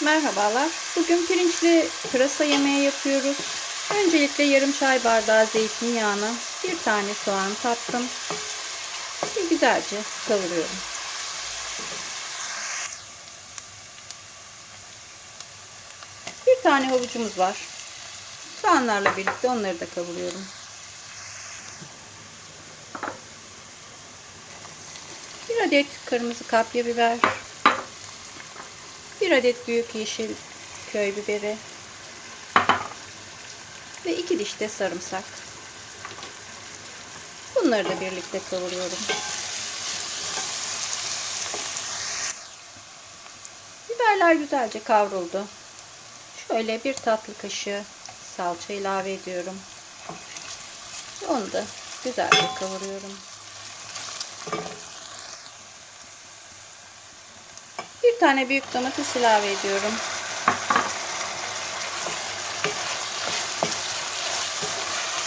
Merhabalar. Bugün pirinçli pırasa yemeği yapıyoruz. Öncelikle yarım çay bardağı zeytinyağına bir tane soğan tattım. Ve güzelce kavuruyorum. Bir tane havucumuz var. Soğanlarla birlikte onları da kavuruyorum. Bir adet kırmızı kapya biber. Bir adet büyük yeşil köy biberi. Ve iki diş de sarımsak. Bunları da birlikte kavuruyorum. Biberler güzelce kavruldu. Şöyle bir tatlı kaşığı salça ilave ediyorum. Onu da güzelce kavuruyorum. Bir tane büyük domates ilave ediyorum.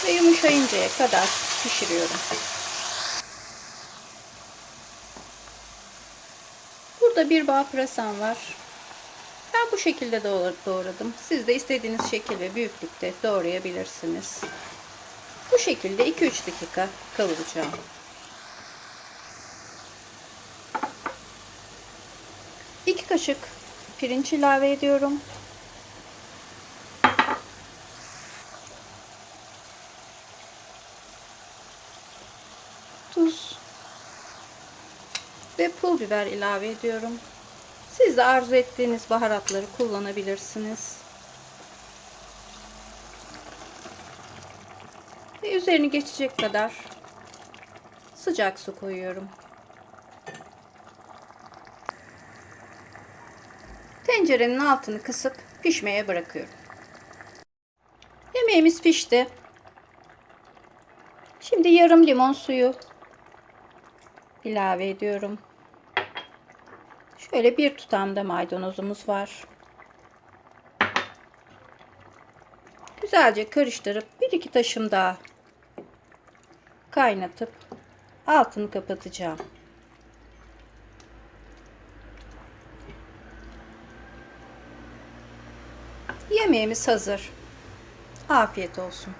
Ve yumuşayıncaya kadar pişiriyorum. Burada bir bağ pırasam var. Ben bu şekilde doğradım. Siz de istediğiniz şekil ve büyüklükte doğrayabilirsiniz. Bu şekilde 2-3 dakika kavuracağım. İki kaşık pirinç ilave ediyorum. Tuz ve pul biber ilave ediyorum. Siz de arzu ettiğiniz baharatları kullanabilirsiniz. Ve üzerini geçecek kadar sıcak su koyuyorum. Tencerenin altını kısıp pişmeye bırakıyorum. Yemeğimiz pişti. Şimdi yarım limon suyu ilave ediyorum. Şöyle bir tutam da maydanozumuz var. Güzelce karıştırıp bir iki taşım daha kaynatıp altını kapatacağım. Yemeğimiz hazır. Afiyet olsun.